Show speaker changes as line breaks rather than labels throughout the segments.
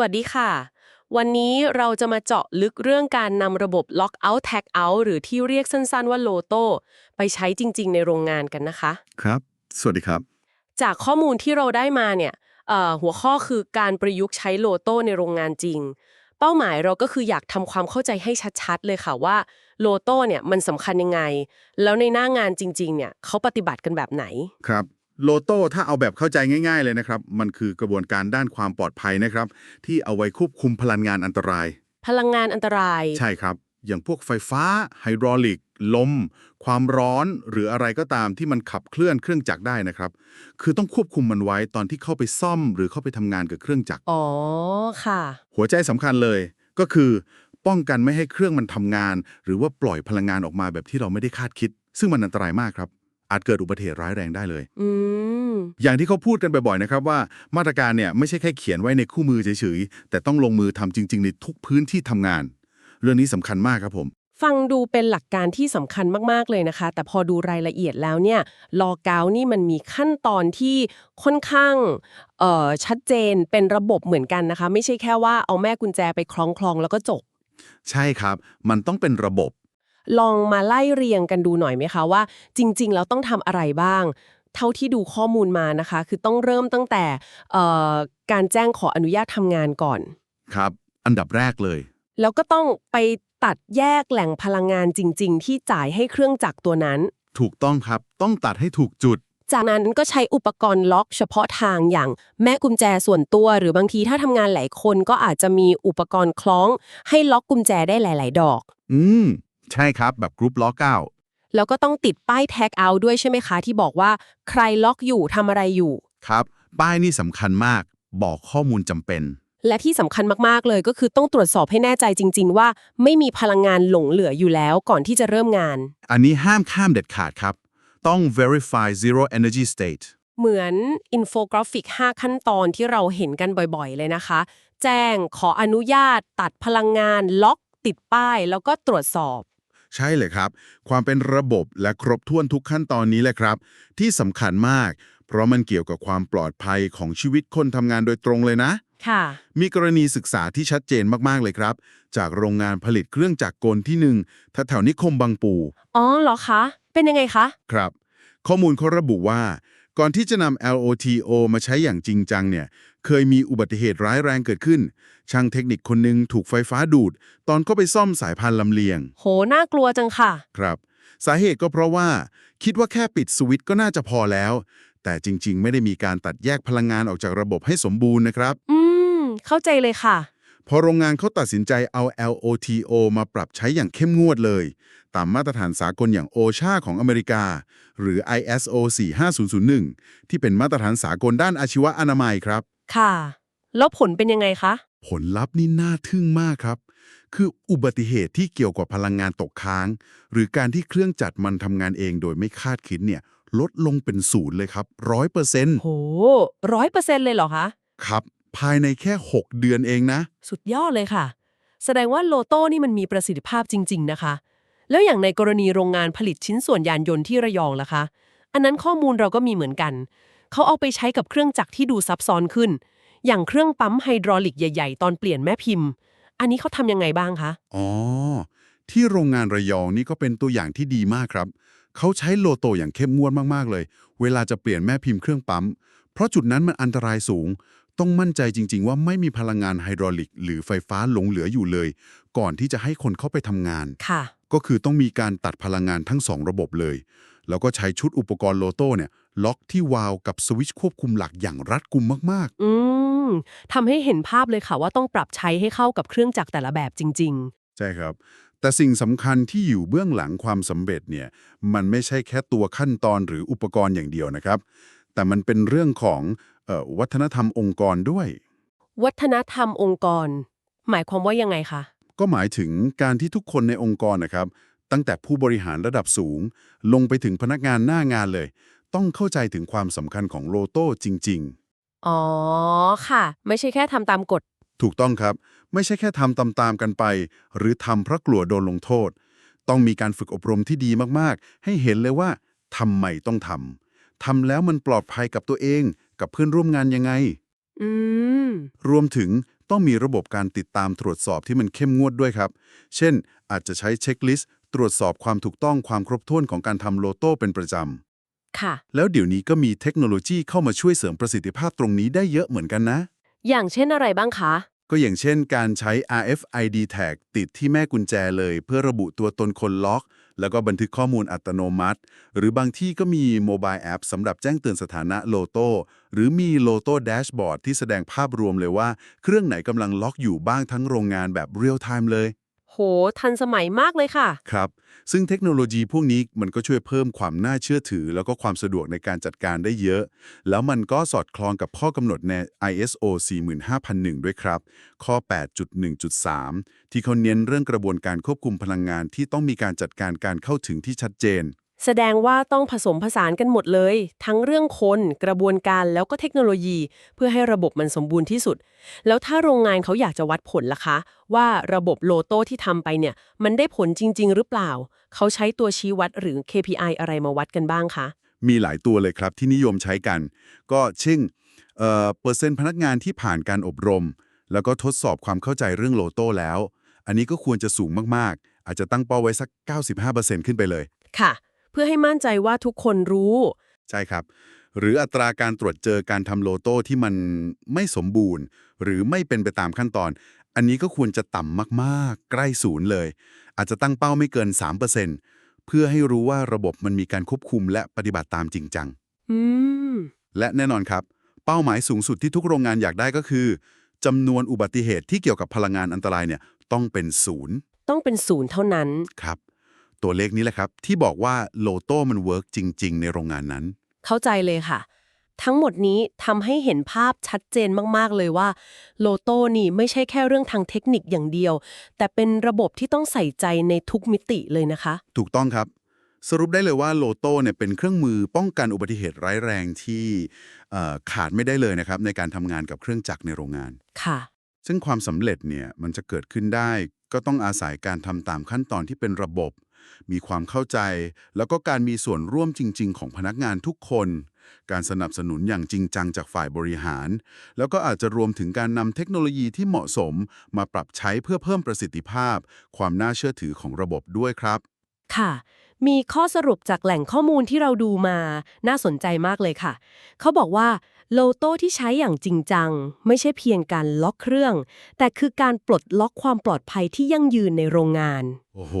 วัสดีค่ะ วันนี้เราจะมาเจาะลึกเรื่องการนำระบบ Lock Out Tag Out หรือที่เรียกสั้นๆว่าโลโต้ไปใช้จริง ๆ ในโรงงานกันนะคะ
ครับ สวัสดีครับ
จากข้อมูลที่เราได้มาเนี่ยเอ่อหัวข้อคือการประยุกต์ใช้โลโต้ในโรงงานจริง เป้าหมายเราก็คืออยากทำความเข้าใจให้ชัดๆ เลยค่ะว่าโลโต้เนี่ยมันสำคัญยังไง แล้วในหน้างานจริงๆเนี่ยเขาปฏิบัติกันแบบไหน
ครับ โลโต้ถ้าเอาแบบเข้าใจง่าย ๆ เลยนะครับ มันคือกระบวนการด้านความปลอดภัยนะครับ ที่เอาไว้ควบคุมพลังงานอันตราย
พลังงานอันตราย
ใช่ครับ อย่างพวกไฟฟ้า ไฮดรอลิก ลม ความร้อน หรืออะไรก็ตามที่มันขับเคลื่อนเครื่องจักรได้นะครับ คือต้องควบคุมมันไว้ตอนที่เข้าไปซ่อม หรือเข้าไปทำงานกับเครื่องจักร
อ๋อค่ะ
หัวใจสำคัญเลย ก็คือ ป้องกันไม่ให้เครื่องมันทำงาน หรือว่าปล่อยพลังงานออกมาแบบที่เราไม่ได้คาดคิด ซึ่งมันอันตรายมากครับ อาจเกิดอุบัติเหตุร้ายแรงได้เลย
อืม
อย่างที่เขาพูดกันบ่อยๆนะครับว่ามาตรการเนี่ยไม่ใช่แค่เขียนไว้ในคู่มือเฉยๆ แต่ต้องลงมือทำจริง ๆ ในทุกพื้นที่ทำงาน เรื่องนี้สำคัญมากครับผม
ฟังดูเป็นหลักการที่สำคัญมาก ๆ เลยนะคะ แต่พอดูรายละเอียดแล้วเนี่ยลอเกานี่มันมีขั้นตอนที่ค่อนข้างเอ่อชัดเจนเป็นระบบเหมือนกันนะคะ ไม่ใช่แค่ว่าเอาแม่กุญแจไปคล้องคลองๆแล้วก็จบ
ใช่ครับ มันต้องเป็นระบบ
ลองมาไล่เรียงกันดูหน่อยไหมคะว่า จริง ๆ แล้วต้องทำอะไรบ้าง เท่าที่ดูข้อมูลมานะคะ คือต้องเริ่มตั้งแต่เอ่อการแจ้งขออนุญาตทำงานก่อน
ครับ อันดับแรกเลย
แล้วก็ต้องไปตัดแยกแหล่งพลังงานจริง ๆ ที่จ่ายให้เครื่องจักรตัวนั้น
ถูกต้องครับ ต้องตัดให้ถูกจุด
จากนั้นก็ใช้อุปกรณ์ล็อกเฉพาะทางอย่างแม่กุญแจส่วนตัว หรือบางทีถ้าทำงานหลายคนก็อาจจะมีอุปกรณ์คล้อง ให้ล็อกกุญแจได้หลาย ๆ ดอก
อืม ใช่ครับแบบกรุ๊ปล้อเก้า
แล้วก็ต้องติดป้ายแท็กเอาด้วยใช่ไหมคะ ที่บอกว่าใครล็อกอยู่ทำอะไรอยู่
ครับ ป้ายนี่สำคัญมาก บอกข้อมูลจำเป็น
และที่สำคัญมากๆเลยก็คือต้องตรวจสอบให้แน่ใจจริง ๆ ว่าไม่มีพลังงานหลงเหลืออยู่แล้วก่อนที่จะเริ่มงาน
อันนี้ห้ามข้ามเด็ดขาดครับ ต้อง verify zero energy state
เหมือนอินโฟกราฟิก 5 ขั้นตอนที่เราเห็นกันบ่อยๆ เลยนะคะ แจ้งขออนุญาต ตัดพลังงาน ล็อก ติดป้าย แล้วก็ตรวจสอบ
ใช่เลยครับ ความเป็นระบบและครบถ้วนทุกขั้นตอนนี้แหละครับ ที่สำคัญมาก เพราะมันเกี่ยวกับความปลอดภัยของชีวิตคนทำงานโดยตรงเลยนะ
ค่ะ
มีกรณีศึกษาที่ชัดเจนมากๆเลยครับ จากโรงงานผลิตเครื่องจักรกลที่หนึ่งแถวๆนิคมบางปู
อ๋อเหรอคะ เป็นยังไงคะ
ครับ ข้อมูลเขาระบุว่า ก่อนที่จะนำ LOTO มาใช้อย่างจริงจังเนี่ย เคยมีอุบัติเหตุร้ายแรงเกิดขึ้น ช่างเทคนิคคนหนึ่งถูกไฟฟ้าดูด ตอนเข้าไปซ่อมสายพานลำเลียง
โห น่ากลัวจังค่ะ
ครับ สาเหตุก็เพราะว่า คิดว่าแค่ปิดสวิตช์ก็น่าจะพอแล้ว แต่จริง ๆ ไม่ได้มีการตัดแยกพลังงานออกจากระบบให้สมบูรณ์นะครับ
อืม เข้าใจเลยค่ะ
พอโรงงานเขาตัดสินใจเอา LOTO มาปรับใช้อย่างเข้มงวดเลย ตามมาตรฐานสากลอย่าง OSHA ของอเมริกา หรือ ISO 45001 ที่เป็นมาตรฐานสากลด้านอาชีวะอนามัยครับ
ค่ะ แล้วผลเป็นยังไงคะ
ผลลัพธ์นี่น่าทึ่งมากครับ คืออุบัติเหตุที่เกี่ยวกับพลังงานตกค้าง หรือการที่เครื่องจักรมันทำงานเองโดยไม่คาดคิดเนี่ย ลดลงเป็นศูนย์เลยครับร้อยเปอร์เซ็นต์
โหร้อยเปอร์เซ็นต์เลยเหรอคะ
ครับ ภายในแค่ 6 เดือนเองนะ
สุดยอดเลยค่ะ แสดงว่าโลโต้นี่มันมีประสิทธิภาพจริง ๆ นะคะ แล้วอย่างในกรณีโรงงานผลิตชิ้นส่วนยานยนต์ที่ระยองล่ะคะ อันนั้นข้อมูลเราก็มีเหมือนกัน เขาเอาไปใช้กับเครื่องจักรที่ดูซับซ้อนขึ้น อย่างเครื่องปั๊มไฮดรอลิกใหญ่ๆ ตอนเปลี่ยนแม่พิมพ์ อันนี้เขาทำยังไงบ้างคะ
อ๋อ ที่โรงงานระยองนี่ก็เป็นตัวอย่างที่ดีมากครับ เขาใช้โลโตอย่างเข้มงวดมากๆเลย เวลาจะเปลี่ยนแม่พิมพ์เครื่องปั๊ม เพราะจุดนั้นมันอันตรายสูง ต้องมั่นใจจริง ๆ ว่าไม่มีพลังงานไฮดรอลิก หรือไฟฟ้าหลงเหลืออยู่เลย ก่อนที่จะให้คนเข้าไปทำงาน
ค่ะ
ก็คือต้องมีการตัดพลังงานทั้งสองระบบเลย แล้วก็ใช้ชุดอุปกรณ์โลโต้เนี่ย ล็อกที่วาล์วกับสวิตช์ควบคุมหลักอย่างรัดกุมมาก
อืมทำให้เห็นภาพเลยค่ะว่าต้องปรับใช้ให้เข้ากับเครื่องจักรแต่ละแบบจริง
ๆใช่ครับ แต่สิ่งสำคัญที่อยู่เบื้องหลังความสำเร็จเนี่ย มันไม่ใช่แค่ตัวขั้นตอนหรืออุปกรณ์อย่างเดียวนะครับ แต่มันเป็นเรื่องของเออวัฒนธรรมองค์กรด้วย
ๆ วัฒนธรรมองค์กร หมายความว่ายังไงคะ
ก็หมายถึงการที่ทุกคนในองค์กรนะครับ ตั้งแต่ผู้บริหารระดับสูง ลงไปถึงพนักงานหน้างานเลย ต้องเข้าใจถึงความสำคัญของโลโต้จริง
อ๋อค่ะ ไม่ใช่แค่ทำตามกฎ
ๆ ถูกต้องครับ ไม่ใช่แค่ทำตามๆกันไป หรือทำเพราะกลัวโดนลงโทษ ต้องมีการฝึกอบรมที่ดีมากๆ ให้เห็นเลยว่าทำไมต้องทำทำแล้วมันปลอดภัยกับตัวเอง กับเพื่อนร่วมงานยังไง
อืม
รวมถึงต้องมีระบบการติดตามตรวจสอบที่มันเข้มงวดด้วยครับ เช่น อาจจะใช้เช็คลิสต์ ตรวจสอบความถูกต้องความครบถ้วนของการทำโลโต้เป็นประจำ
ค่ะ
แล้วเดี๋ยวนี้ก็มีเทคโนโลยีเข้ามาช่วยเสริมประสิทธิภาพตรงนี้ได้เยอะเหมือนกันนะ
อย่างเช่นอะไรบ้างคะ
ก็อย่างเช่นการใช้ RFID tag ติดที่แม่กุญแจเลย เพื่อระบุตัวตนคนล็อก แล้วก็บันทึกข้อมูลอัตโนมัติ หรือบางที่ก็มีโมบายแอปสำหรับแจ้งเตือนสถานะโลโต้หรือมีโลโต้แดชบอร์ดที่แสดงภาพรวมเลยว่า เครื่องไหนกำลังล็อกอยู่บ้างทั้งโรงงานแบบเรียลไทม์เลย
โห ทันสมัยมากเลยค่ะ ครับ
ซึ่งเทคโนโลยีพวกนี้มันก็ช่วยเพิ่มความน่าเชื่อถือ แล้วก็ความสะดวกในการจัดการได้เยอะ แล้วมันก็สอดคล้องกับข้อกำหนดใน ISO 45001 ด้วยครับ ข้อ 8.1.3 ที่เขาเน้นเรื่องกระบวนการควบคุมพลังงานที่ต้องมีการจัดการการเข้าถึงที่ชัดเจน
แสดงว่าต้องผสมผสานกันหมดเลย ทั้งเรื่องคน กระบวนการแล้วก็เทคโนโลยี เพื่อให้ระบบมันสมบูรณ์ที่สุด แล้วถ้าโรงงานเขาอยากจะวัดผลล่ะคะ ว่าระบบโลโต้ที่ทำไปเนี่ย มันได้ผลจริง ๆ หรือเปล่า เขาใช้ตัวชี้วัดหรือ KPI อะไรมาวัดกันบ้างคะ
มีหลายตัวเลยครับที่นิยมใช้กัน ก็เช่นเอ่อเปอร์เซ็นต์พนักงานที่ผ่านการอบรม แล้วก็ทดสอบความเข้าใจเรื่องโลโต้แล้ว อันนี้ก็ควรจะสูงมากๆ อาจจะตั้งเป้าไว้สัก 95%ขึ้นไปเลย
ค่ะเพื่อให้มั่นใจว่าทุกคนรู้
ใช่ครับ หรืออัตราการตรวจเจอการทำโลโต้ที่มันไม่สมบูรณ์ หรือไม่เป็นไปตามขั้นตอน อันนี้ก็ควรจะต่ำมากๆ ใกล้ศูนย์เลย อาจจะตั้งเป้าไม่เกิน 3%เพื่อให้รู้ว่าระบบมันมีการควบคุมและปฏิบัติตามจริงจัง
อืม
และแน่นอนครับ เป้าหมายสูงสุดที่ทุกโรงงานอยากได้ก็คือจำนวนอุบัติเหตุที่เกี่ยวกับพลังงานอันตรายเนี่ยต้องเป็นศูนย์
ต้องเป็นศูนย์เท่านั้น
ครับ ตัวเลขนี้แหละครับ ที่บอกว่าโลโต้มันเวิร์กจริง ๆ ในโรงงานนั้น
เข้าใจเลยค่ะ ทั้งหมดนี้ทำให้เห็นภาพชัดเจนมากๆเลยว่าโลโต้นี่ไม่ใช่แค่เรื่องทางเทคนิคอย่างเดียว แต่เป็นระบบที่ต้องใส่ใจในทุกมิติเลยนะคะ
ถูกต้องครับสรุปได้เลยว่าโลโต้เนี่ยเป็นเครื่องมือป้องกันอุบัติเหตุร้ายแรงที่เอ่อขาดไม่ได้เลยนะครับ ในการทำงานกับเครื่องจักรในโรงงาน
ค่ะ
ซึ่งความสำเร็จเนี่ยมันจะเกิดขึ้นได้ ก็ต้องอาศัยการทำตามขั้นตอนที่เป็นระบบ มีความเข้าใจ แล้วก็การมีส่วนร่วมจริง ๆ ของพนักงานทุกคน การสนับสนุนอย่างจริงจังจากฝ่ายบริหาร แล้วก็อาจจะรวมถึงการนำเทคโนโลยีที่เหมาะสม มาปรับใช้เพื่อเพิ่มประสิทธิภาพ ความน่าเชื่อถือของระบบด้วยครับ
ค่ะมีข้อสรุปจากแหล่งข้อมูลที่เราดูมาน่าสนใจมากเลยค่ะ เขาบอกว่า โลโต้ที่ใช้อย่างจริงจัง ไม่ใช่เพียงการล็อกเครื่อง แต่คือการปลดล็อกความปลอดภัยที่ยั่งยืนในโรงงาน
โอ้โห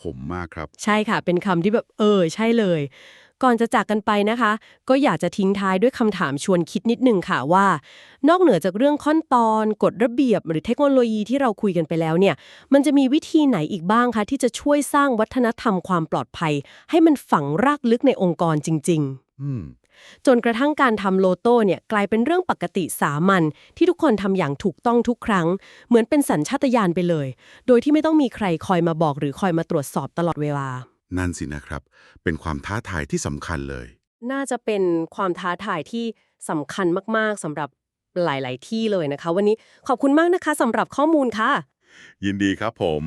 ขมมากครับ
ใช่ค่ะ เป็นคำที่แบบเออ ใช่เลย ก่อนจะจากกันไปนะคะ ก็อยากจะทิ้งท้ายด้วยคำถามชวนคิดนิดนึงค่ะว่า นอกเหนือจากเรื่องขั้นตอน กฎระเบียบ หรือเทคโนโลยีที่เราคุยกันไปแล้วเนี่ย มันจะมีวิธีไหนอีกบ้างคะที่จะช่วยสร้างวัฒนธรรมความปลอดภัย ให้มันฝังรากลึกในองค์กรจริง ๆ
อืม
จนกระทั่งการทำโลโต้เนี่ยกลายเป็นเรื่องปกติสามัญที่ทุกคนทำอย่างถูกต้องทุกครั้ง เหมือนเป็นสัญชาตญาณไปเลย โดยที่ไม่ต้องมีใครคอยมาบอกหรือคอยมาตรวจสอบตลอดเวลา
นั่นสินะครับ เป็นความท้าทายที่สำคัญเลย
น่าจะเป็นความท้าทายที่สำคัญมากๆสำหรับหลาย ๆ ที่เลยนะคะ วันนี้ขอบคุณมากนะคะสำหรับข้อมูลค่ะ
ยินดีครับผม